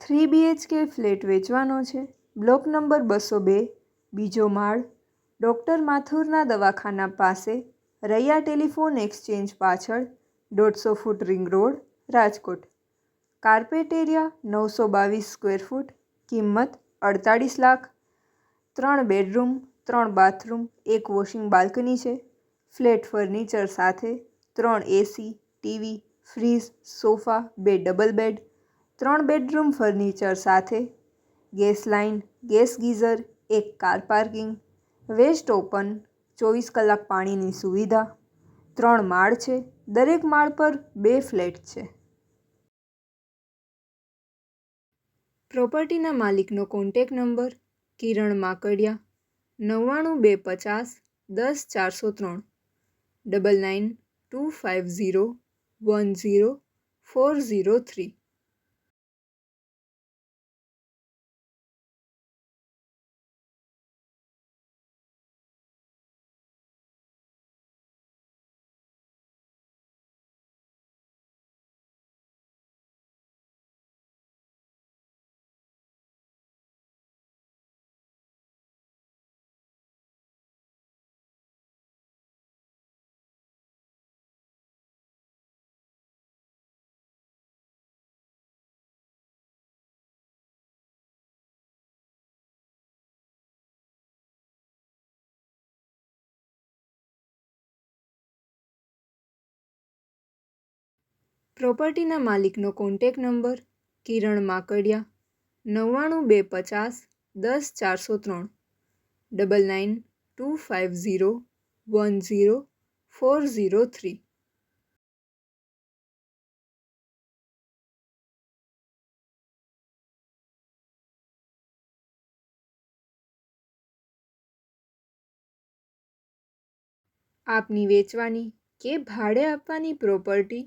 Three BHK flat વેચવાનો છે. Block number બસો બે, બીજો માળ, ડૉક્ટર માથુરના દવાખાના પાસે, રૈયા ટેલિફોન એક્સચેન્જ પાછળ, દોઢસો foot ring road, Rajkot. Carpet area, નવસો બાવીસ સ્ક્વેર ફૂટ, કિંમત અડતાળીસ લાખ, ત્રણ બેડરૂમ, ત્રણ બાથરૂમ, એક વોશિંગ બાલ્કની છે. ફ્લેટ ફર્નિચર સાથે, ત્રણ એસી, ટીવી, ફ્રીઝ, સોફા, બે ડબલ બેડ ત્રણ બેડરૂમ ફર્નિચર સાથે, ગેસ લાઇન, ગેસ ગીઝર, એક કાર પાર્કિંગ, વેસ્ટ ઓપન, ચોવીસ કલાક પાણીની સુવિધા, ત્રણ માળ છે, દરેક માળ પર બે ફ્લેટ છે. પ્રોપર્ટીના માલિકનો કોન્ટેક નંબર, કિરણ માકડિયા, નવ્વાણું બે પચાસ દસ ચારસો ત્રણ, double nine two five zero one zero four zero three. પ્રોપર્ટીના માલિકનો કોન્ટેક નંબર, કિરણ માકડિયા, નવ્વાણું બે પચાસ, દસ ચારસો ત્રણ double nine two five zero one zero four zero three આપની વેચવાની કે ભાડે આપવાની property